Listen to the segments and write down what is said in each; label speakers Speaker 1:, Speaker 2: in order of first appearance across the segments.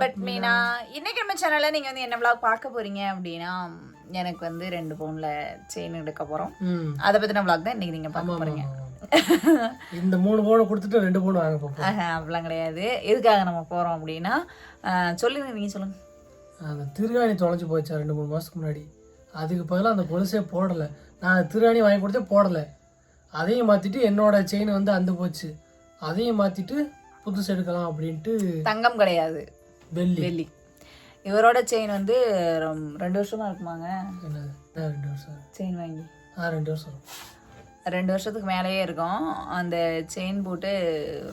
Speaker 1: But Meena இன்னைக்கு நம்ம சேனல்ல நீங்க வந்து என்ன vlog பார்க்க போறீங்க அப்படின்னா எனக்கு வந்து ரெண்டு பவுன்ல செயின் எடுக்க போறோம். அதை பத்தின vlog தான் இன்னைக்கு நீங்க பார்க்க போறீங்க.
Speaker 2: இந்த மூணு பவுன் கொடுத்துட்டு ரெண்டு பவுன் வாங்க
Speaker 1: ஆஹா, அப்படிலாம் கிடையாது. எதுக்காக நம்ம போறோம் அப்படின்னா சொல்லுங்க நீங்க சொல்லுங்க.
Speaker 2: அந்த திருகாணி தொலைஞ்சு போச்சா ரெண்டு மூணு மாதத்துக்கு முன்னாடி? அதுக்கு பதிலாக அந்த கொலுசே போடலை. நான் திருகாணி வாங்கி கொடுத்தே போடலை. அதையும் மாற்றிட்டு என்னோட செயின் வந்து அந்து போச்சு. அதையும் மாற்றிட்டு புதுசு எடுக்கலாம் அப்படின்ட்டு
Speaker 1: தங்கம் கிடையாது.
Speaker 2: வெள்ளி.
Speaker 1: வெள்ளி. இவரோட செயின் வந்து ரெண்டு வருஷமா இருக்குமாங்க?
Speaker 2: ரெண்டு வருஷம்.
Speaker 1: செயின் வாங்கி.
Speaker 2: ஆ ரெண்டு வருஷம்
Speaker 1: ரெண்டு வருஷத்துக்கு மேலேயே இருக்கும். அந்த செயின் போட்டு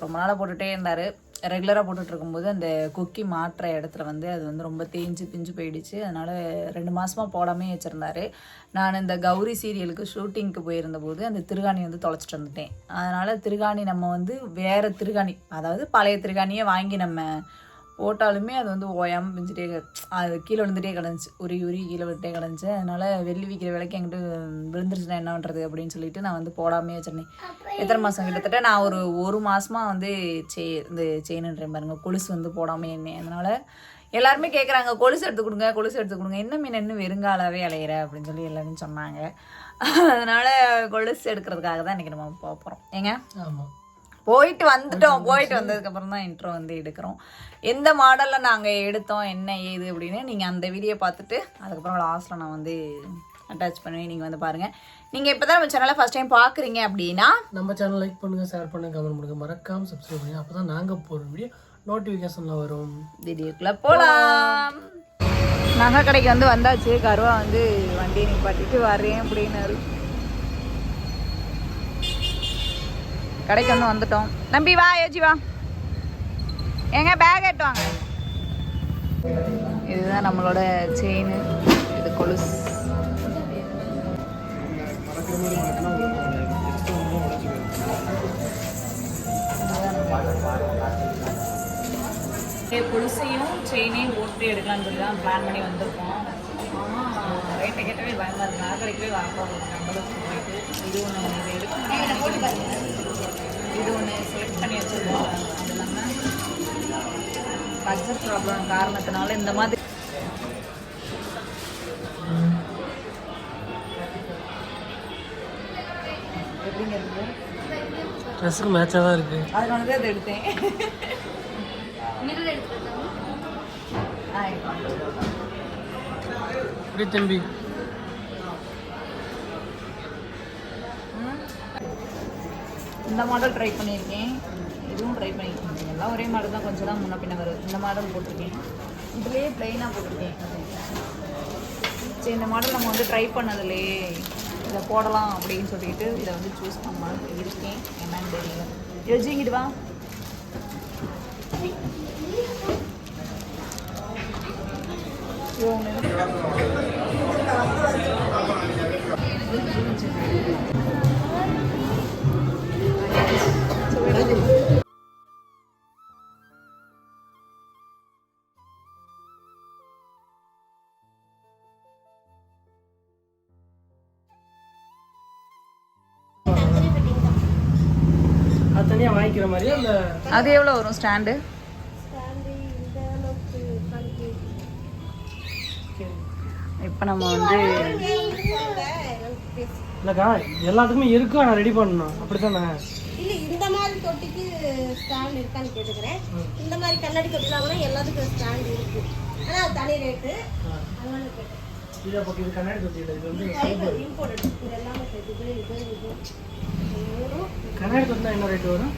Speaker 1: ரொம்ப நாளாக போட்டுகிட்டே இருந்தார். ரெகுலராக போட்டுட்டு இருக்கும்போது அந்த கொக்கி மாட்டுற இடத்துல வந்து அது வந்து ரொம்ப தேஞ்சு பிஞ்சு போயிடுச்சு. அதனால் ரெண்டு மாதமாக போடாமே வச்சுருந்தாரு. நான் இந்த கௌரி சீரியலுக்கு ஷூட்டிங்க்கு போயிருந்த போது அந்த திருகாணி வந்து தொலைச்சிட்டு வந்துட்டேன். அதனால் திருகாணி நம்ம வந்து வேறு திருகாணி அதாவது பழைய திருகாணியை வாங்கி நம்ம போட்டாலுமே அது வந்து ஓயாமல் பிஞ்சிட்டே அது கீழே விழுந்துட்டே கிடந்துச்சு. உரி உரி கீழே விட்டே கிடந்துச்சு. அதனால வெள்ளி விற்கிற விலைக்கு என்கிட்ட விழுந்துருச்சுன்னா என்ன பண்ணுறது அப்படின்னு சொல்லிட்டு நான் வந்து போடாமே வச்சிருந்தேன். எத்தனை மாதம் கிட்டத்தட்ட நான் ஒரு ஒரு மாதமாக வந்து செ இந்த செயின்ன்றேன் பாருங்கள் கொலுசு வந்து போடாமே இருந்தேன். அதனால் எல்லாருமே கேட்குறாங்க கொலுசு எடுத்து கொடுங்க கொலுசு எடுத்து கொடுங்க. என்ன மீன் இன்னும் வெறுங்காலாவே அலையிற? அப்படின்னு சொல்லி எல்லாரும் சொன்னாங்க. அதனால கொலுசு எடுக்கிறதுக்காக தான் இன்னைக்கு நம்ம போகிறோம் ஏங்க?
Speaker 2: ஆமாம்
Speaker 1: போயிட்டு வந்துட்டோம். போயிட்டு வந்ததுக்கு அப்புறம் தான் இன்ட்ரோ வந்து எடுக்கிறோம். எந்த மாடலில் நாங்கள் எடுத்தோம் என்ன ஏது அப்படின்னு நீங்கள் அந்த வீடியோ பார்த்துட்டு அதுக்கப்புறம் லாஸ்ட்டில் நான் வந்து அட்டாச் பண்ணுவேன் நீங்கள் வந்து பாருங்கள் நீங்கள் இப்போ தான் நம்ம சேனலை ஃபஸ்ட் டைம் பார்க்குறீங்க அப்படின்னா
Speaker 2: நம்ம சேனல் லைக் பண்ணுங்கள் ஷேர் பண்ணுங்கள் கமெண்ட் பண்ணுங்கள் மறக்காமல் சப்ஸ்கிரைப் பண்ணுங்கள் அப்போ தான் நாங்கள் போகிற வீடியோ நோட்டிஃபிகேஷனில் வரும்.
Speaker 1: வீடியோக்குள்ளே போகலாம் நகை கடைக்கு வந்து வந்தாச்சு. கருவா வந்து வண்டியை நிப்பாட்டிட்டு வரேன் அப்படின்னாரு. கடைக்கு வந்து வந்துட்டோம். நம்பி வா ஏஜி வா. எங்க பேக் எட்டு வாங்க. இதுதான் நம்மளோட செயின் இது கொலுசு. கொலுசையும் செயினையும் போட்டு எடுக்கலாம்னு சொல்லி தான் பிளான் பண்ணி வந்திருக்கோம். ஆனால் ரேட்டை கேட்டவே பயமாக இருக்குது நகை கிடைக்கவே வரப்போம் நம்மளுக்கு போயிட்டு இது ஒன்று இது எடுக்கணும் இது ஒன்று செலக்ட் பண்ணி வச்சுருக்கோம். அது இல்லாமல் பட்ஜெட் ப்ராப்ளம் காரணத்தினால இந்த மாதிரி எப்படிங்க இருக்குது
Speaker 2: ட்ரெஸ்ஸுக்கு மேட்சாக தான் இருக்குது
Speaker 1: அதனால தான் அதை எடுத்தேன். ஆ,
Speaker 2: இப்படி தம்பி.
Speaker 1: இந்த மாடல் ட்ரை பண்ணியிருக்கேன். இதுவும் ட்ரை பண்ணியிருக்கேன். எல்லாம் ஒரே மாடல் தான். கொஞ்சம் தான் முன்ன பின்ன வருது. இந்த மாடல் போட்டிருக்கேன். இதுலேயே ப்ளைனாக போட்டிருக்கேன். சரி இந்த மாடல் நம்ம வந்து ட்ரை பண்ணதுலேயே இதை போடலாம் அப்படின்னு சொல்லிட்டு இதை வந்து சூஸ் பண்ணலாம் இருக்கேன். என்னன்னு தெரியல. யோசிங்கிட்டு வா. ஒன்று
Speaker 2: தனியாக வாங்கிக்கிற மாதிரியா இல்லை?
Speaker 1: அது எவ்வளோ வரும் ஸ்டாண்டு? இப்போ நம்ம வந்து
Speaker 2: இல்லைக்கா எல்லாத்துக்குமே இருக்கு? ஆனால் ரெடி பண்ணணும். அப்படி தானே
Speaker 3: இல்ல இந்த மாதிரி தொட்டிக்கு ஸ்டாண்ட் இருக்கான்னு கேட்டுக்கிறேன். இந்த மாதிரி கண்ணாடி தொட்டிலாங்கன்னா எல்லாத்துக்கும் ஸ்டாண்ட் இருக்கு. ஆனா அது தனி ரேட்டு அதனால கேட்டேன்.
Speaker 2: இதை பக்கம் இது கண்ணாடி தொட்டி இல்லை இது வந்து கண்ணாடி தொட்டினா என்ன வரும்?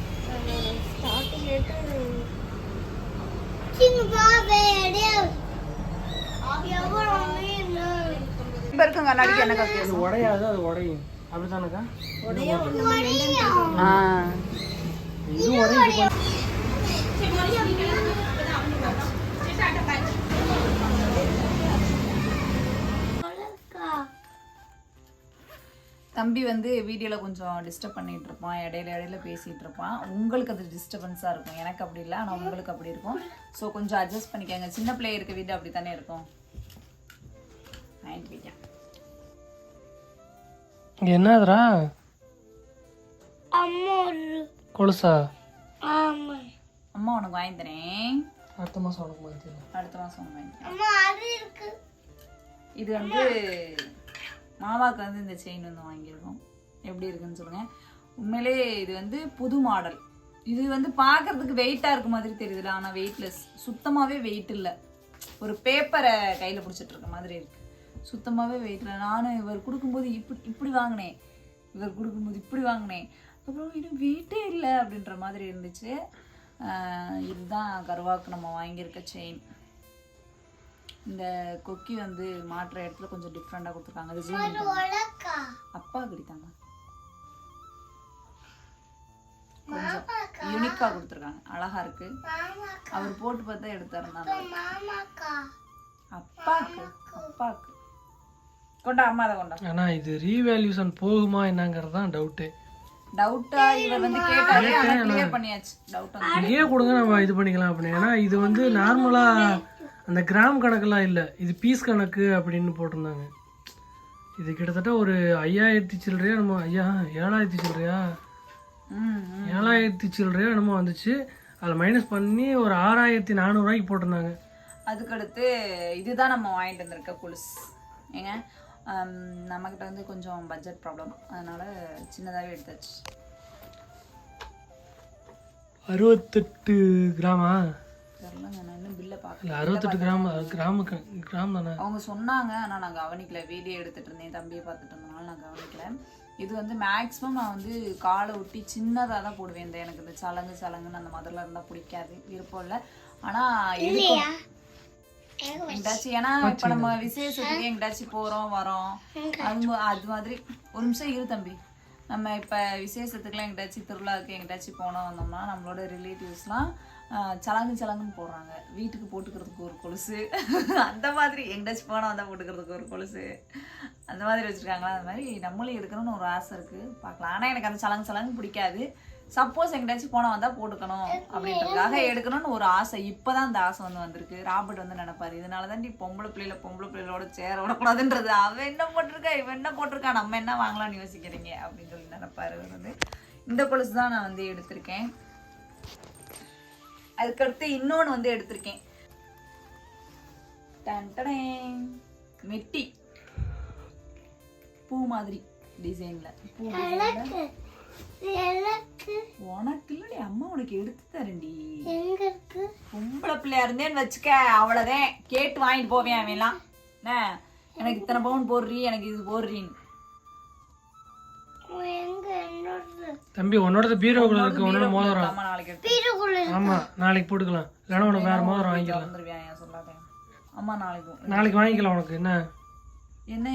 Speaker 2: உடையாது அது உடையும். அப்படி தானேக்கா
Speaker 3: உடைய. ஒன்று
Speaker 1: ஆ.
Speaker 2: இது உடையும்.
Speaker 1: தம்பி வந்து வீடியோவில் கொஞ்சம் டிஸ்டர்ப் பண்ணிட்டு இருப்பான் இடையில இடையில பேசிகிட்டு இருப்பான் உங்களுக்கு அது டிஸ்டர்பன்ஸாக இருக்கும். எனக்கு அப்படி இல்லை ஆனால் உங்களுக்கு அப்படி இருக்கும். ஸோ கொஞ்சம் அட்ஜஸ்ட் பண்ணிக்கோங்க. சின்ன பிள்ளை இருக்க வீடு அப்படி தானே இருக்கும்
Speaker 2: இங்கே என்னதுரா கொலுசா?
Speaker 1: அம்மா உனக்கு வாங்கி தரேன்.
Speaker 2: அடுத்த மாதம் உனக்கு தெரியும்
Speaker 1: அடுத்த மாதம் வாங்கி
Speaker 3: அம்மா அது இருக்கு.
Speaker 1: இது வந்து மாமாவுக்கு வந்து இந்த செயின் வந்து வாங்கியிருக்கோம். எப்படி இருக்குன்னு சொல்லுங்க. உண்மையிலே இது வந்து புது மாடல். இது வந்து பார்க்கறதுக்கு வெயிட்டாக இருக்க மாதிரி தெரியுதுல ஆனால் வெயிட்லெஸ் சுத்தமாகவே வெயிட் இல்லை. ஒரு பேப்பரை கையில் பிடிச்சிட்டு இருக்க மாதிரி இருக்கு. சுத்தமாகவே வெயிட் இல்லை. நானும் இவர் கொடுக்கும்போது இப்படி இப்படி வாங்கினேன். இவர் கொடுக்கும்போது இப்படி வாங்கினேன். அப்புறம் இது வெயிட்டே இல்லை அப்படின்ற மாதிரி இருந்துச்சு. இதுதான் கருவாக்கு நம்ம வாங்கியிருக்க செயின். இந்த கொக்கி வந்து மாட்டுற இடத்துல கொஞ்சம் டிஃப்ரெண்டாக கொடுத்துருக்காங்க. அது. அப்பா கிடைத்தாங்க கொஞ்சம் யூனிக்காக கொடுத்துருக்காங்க. அழகா இருக்கு. அவர் போட்டு பார்த்தா எடுத்தாருந்தாங்க அப்பாக்கு அப்பாக்கு. கொண்டா அம்மா அதை கொண்டா.
Speaker 2: ஆனால் இது ரீவேல்யூஷன் போகுமா என்னங்கிறது தான் டவுட்டு
Speaker 1: டவுட்டா இவர் வந்து கேட்டாரு பண்ணியாச்சு. டவுட்
Speaker 2: கொடுங்க நம்ம இது பண்ணிக்கலாம் அப்படின்னு. ஏன்னா இது வந்து நார்மலாக அந்த கிராம் கணக்கெல்லாம் இல்லை. இது பீஸ் கணக்கு அப்படின்னு போட்டிருந்தாங்க. இது கிட்டத்தட்ட ஒரு ஐயாயிரத்தி சில்லறையா நம்ம ஐயா ஏழாயிரத்தி சில்லறையா. ஏழாயிரத்தி சில்லறையா என்னமோ வந்துச்சு. அதில் மைனஸ் பண்ணி ஒரு ஆறாயிரத்தி நானூறுரூவாய்க்கு போட்டிருந்தாங்க.
Speaker 1: அதுக்கடுத்து இதுதான் நம்ம வாங்கிட்டு வந்திருக்க கொலுசு ஏங்க நம்மக்கிட்ட வந்து கொஞ்சம் பட்ஜெட் ப்ராப்ளம் அதனால சின்னதாகவே எடுத்தாச்சு.
Speaker 2: அறுபத்தெட்டு கிராமா? இல்லை அறுபத்தெட்டு கிராம் கிராம கிராம் தானே?
Speaker 1: அவங்க சொன்னாங்க ஆனால் நான் கவனிக்கல. வீடியோ எடுத்துட்டு இருந்தேன் தம்பியை பார்த்துட்டு இருந்தனால நான் கவனிக்கல. இது வந்து மேக்ஸிமம் நான் வந்து காலை ஒட்டி சின்னதாக தான் போடுவேன். இந்த எனக்கு இந்த சலங்கு சலங்குன்னு அந்த மாதிரிலாம் இருந்தால் பிடிக்காது. விருப்பம் இல்லை. ஆனால் எங்கிட்டாச்சும் ஏன்னா இப்போ நம்ம விசேஷத்துக்கு எங்கிட்டாச்சும் போகிறோம் வரோம். அது அது மாதிரி ஒரு நிமிஷம் இரு தம்பி. நம்ம இப்போ விசேஷத்துக்குலாம் எங்கிட்டாச்சும் திருவிழாவுக்கு எங்கிட்டாச்சும் போனோம் வந்தோம்னா நம்மளோட ரிலேட்டிவ்ஸ்லாம் சலங்கு சலங்குன்னு போடுறாங்க. வீட்டுக்கு போட்டுக்கிறதுக்கு ஒரு கொலுசு. அந்த மாதிரி எங்கிட்டாச்சும் போனால் வந்தால் போட்டுக்கிறதுக்கு ஒரு கொலுசு. அந்த மாதிரி வச்சுருக்காங்களா? அந்த மாதிரி நம்மளும் எடுக்கணும்னு ஒரு ஆசை இருக்குது பார்க்கலாம். ஆனால் எனக்கு அந்த சலங்கு சலங்கு பிடிக்காது. சப்போஸ் எங்கேயாச்சும் போனால் வந்தால் போட்டுக்கணும் அப்படின்றதுக்காக எடுக்கணும்னு ஒரு ஆசை. இப்போ தான் அந்த ஆசை வந்து வந்திருக்கு. ராபர்ட் வந்து நினைப்பாரு. இதனால தான் நீ பொம்பளை பிள்ளையில பொம்பளை பிள்ளைகளோட சேர விடக்கூடாதுன்றது. அவன் என்ன போட்டிருக்கா? இவன் என்ன போட்டிருக்கா? நம்ம என்ன வாங்கலாம்னு யோசிக்கிறீங்க? அப்படின்னு சொல்லி நினைப்பாரு வந்து. இந்த கொலுசு தான் நான் வந்து எடுத்திருக்கேன். அதுக்கடுத்து இன்னொன்று வந்து எடுத்திருக்கேன். மெட்டி. பூ மாதிரி டிசைன்ல. உனக்கு இல்லடி அம்மா உனக்கு எடுத்து தரேன்டி. பொம்பளை பிள்ளையா இருந்தேன்னு வச்சுக்க அவ்வளோதான் கேட்டு வாங்கிட்டு போவேன் அவன்லாம் என்ன? எனக்கு இத்தனை பவுன் போடுறீ எனக்கு இது போடுறீன்னு.
Speaker 2: தம்பி உன்னோட பீரோக்குள்ள இருக்கு உன்னோட மோதிரம். ஆமா நாளைக்கு போட்டுக்கலாம். இல்லைன்னா உனக்கு வேற மோதிரம் வாங்கிக்கலாம்.
Speaker 1: அம்மா நாளைக்கு
Speaker 2: நாளைக்கு வாங்கிக்கலாம் உனக்கு என்ன?
Speaker 1: என்ன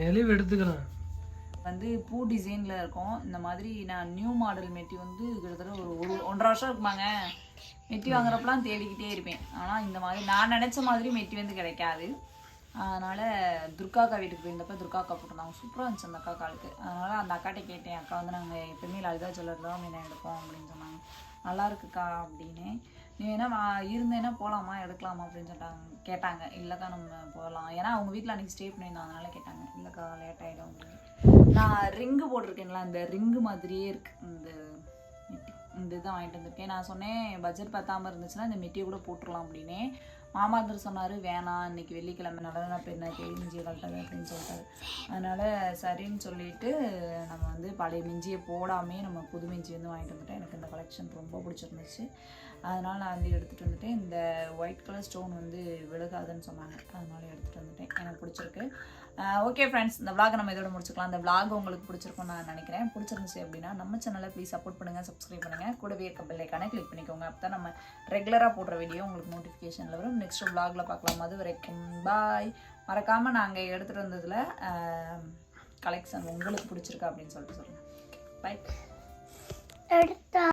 Speaker 2: நெளிவு எடுத்துக்கலாம்.
Speaker 1: வந்து பூ டிசைன்ல இருக்கும். இந்த மாதிரி நான் நியூ மாடல் மெட்டி வந்து கிட்டத்தட்ட ஒரு ஒரு ஒன்றரை வருஷம் இருக்குமாங்க. மெட்டி வாங்குறப்பலாம் தேடிக்கிட்டே இருப்பேன். ஆனால் இந்த மாதிரி நான் நினச்ச மாதிரி மெட்டி வந்து கிடைக்காது. அதனால் துர்கா அக்கா வீட்டுக்கு போயிருந்தப்ப துர்கா அக்கா போட்டிருந்தாங்க சூப்பராக இருந்துச்சு அந்த அக்கா காலுக்கு அதனால் அந்த அக்காட்ட கேட்டேன் அக்கா வந்து நாங்கள் எப்பவுமே லலிதா ஜுவல்லர்லாம் தான் எடுப்போம் அப்படின்னு சொன்னாங்க. நல்லா இருக்குக்கா அப்படின்னு. நீ வேணா இருந்தேன்னா போகலாமா எடுக்கலாமா அப்படின்னு சொல்லிட்டாங்க கேட்டாங்க. இல்லைக்கா நம்ம போகலாம் ஏன்னா அவங்க வீட்டில் அன்றைக்கி ஸ்டே பண்ணியிருந்தோம். அதனால கேட்டாங்க. இல்லைக்கா லேட் ஆகிடும் அப்படின்னு. நான் ரிங்கு போட்டிருக்கேன்ல அந்த ரிங்கு மாதிரியே இருக்குது இந்த மெட்டி இந்த இதுதான் வாங்கிட்டு வந்திருக்கேன். நான் சொன்னேன் பட்ஜெட் பத்தாமல் இருந்துச்சுன்னா இந்த மெட்டியை கூட போட்டுடலாம் அப்படின்னே. மாமாந்தர் சொன்னார் வேணாம் இன்னைக்கு வெள்ளிக்கிழமை நடன பெண்ணை தேடி மிஞ்சியை கழட்டாது அப்படின்னு சொல்லிட்டாரு. அதனால் சரின்னு சொல்லிட்டு நம்ம வந்து பழைய மிஞ்சியை போடாமே நம்ம புது மிஞ்சி வந்து வாங்கிட்டு வந்துட்டோம். எனக்கு இந்த கலெக்ஷன் ரொம்ப பிடிச்சிருந்துச்சு. அதனால் நான் வந்து எடுத்துகிட்டு வந்துட்டேன். இந்த ஒயிட் கலர் ஸ்டோன் வந்து விழுகாதுன்னு சொன்னாங்க. அதனால் எடுத்துகிட்டு வந்துட்டேன். எனக்கு பிடிச்சிருக்கு. ஓகே ஃப்ரெண்ட்ஸ் இந்த விளாக் நம்ம இதோட முடிச்சுக்கலாம். இந்த விளாக் உங்களுக்கு பிடிச்சிருக்கும்னு நான் நினைக்கிறேன். பிடிச்சிருந்துச்சு அப்படின்னா நம்ம சேனலை ப்ளீஸ் சப்போர்ட் பண்ணுங்கள் சப்ஸ்கிரைப் பண்ணுங்கள் கூடவே இருக்க பெல்லைக்கான கிளிக் பண்ணிக்கோங்க. அப்போ தான் நம்ம ரெகுலராக போடுற வீடியோ உங்களுக்கு நோட்டிஃபிகேஷனில் வரும். நெக்ஸ்ட் விலாகில் பார்க்கலாம் அது வரைக்கும் பாய் மறக்காமல் நாங்கள் எடுத்துகிட்டு வந்ததில் கலெக்ஷன் உங்களுக்கு பிடிச்சிருக்கா அப்படின்னு சொல்லிட்டு சொல்லுங்கள் பாய்
Speaker 3: எடுத்தா